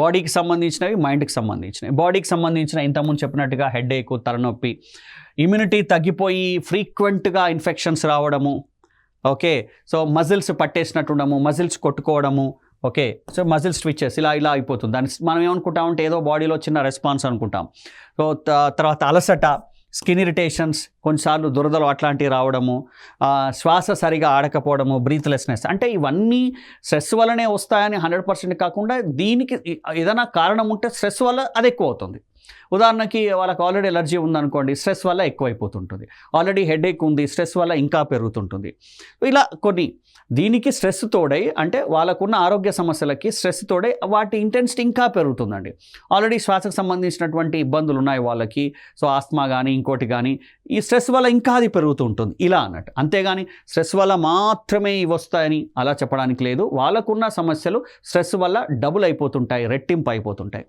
బాడీకి సంబంధించినవి మైండ్కి సంబంధించినవి. బాడీకి సంబంధించిన ఇంతకుముందు చెప్పినట్టుగా హెడేక్ తలనొప్పి ఇమ్యూనిటీ తగ్గిపోయి ఫ్రీక్వెంట్గా ఇన్ఫెక్షన్స్ రావడము ఓకే. సో మజిల్స్ పట్టేసినట్టు ఉండము మజిల్స్ కొట్టుకోవడము ఓకే. సో మజిల్ స్విచ్చెస్ ఇలా ఇలా అయిపోతుంది. దాన్ని మనం ఏమనుకుంటామంటే ఏదో బాడీలో చిన్న రెస్పాన్స్ అనుకుంటాం. సో త- తర్వాత అలసట స్కిన్ ఇరిటేషన్స్ కొన్నిసార్లు దురదలు అట్లాంటివి రావడము శ్వాస సరిగా ఆడకపోవడము బ్రీత్లెస్నెస్ అంటే ఇవన్నీ స్ట్రెస్ వల్లనే వస్తాయని హండ్రెడ్ పర్సెంట్ కాకుండా దీనికి ఏదైనా కారణం ఉంటే స్ట్రెస్ వల్ల అది ఎక్కువ అవుతుంది. ఉదాహరణకి వాళ్ళకి ఆల్రెడీ ఎలర్జీ ఉందనుకోండి స్ట్రెస్ వల్ల ఎక్కువైపోతుంటుంది. ఆల్రెడీ హెడేక్ ఉంది స్ట్రెస్ వల్ల ఇంకా పెరుగుతుంటుంది. ఇలా కొన్ని దీనికి స్ట్రెస్ తోడై అంటే వాళ్ళకున్న ఆరోగ్య సమస్యలకి స్ట్రెస్ తోడై వాటి ఇంటెన్సిటీ ఇంకా పెరుగుతుందండి. ఆల్రెడీ శ్వాసకు సంబంధించినటువంటి ఇబ్బందులు ఉన్నాయి వాళ్ళకి సో ఆస్మా కానీ ఇంకోటి కానీ ఈ స్ట్రెస్ వల్ల ఇంకా అది పెరుగుతూ ఉంటుంది ఇలా అన్నట్టు. అంతేగాని స్ట్రెస్ వల్ల మాత్రమే ఇవి వస్తాయని అలా చెప్పడానికి లేదు. వాళ్ళకున్న సమస్యలు స్ట్రెస్ వల్ల డబుల్ అయిపోతుంటాయి రెట్టింపు అయిపోతుంటాయి.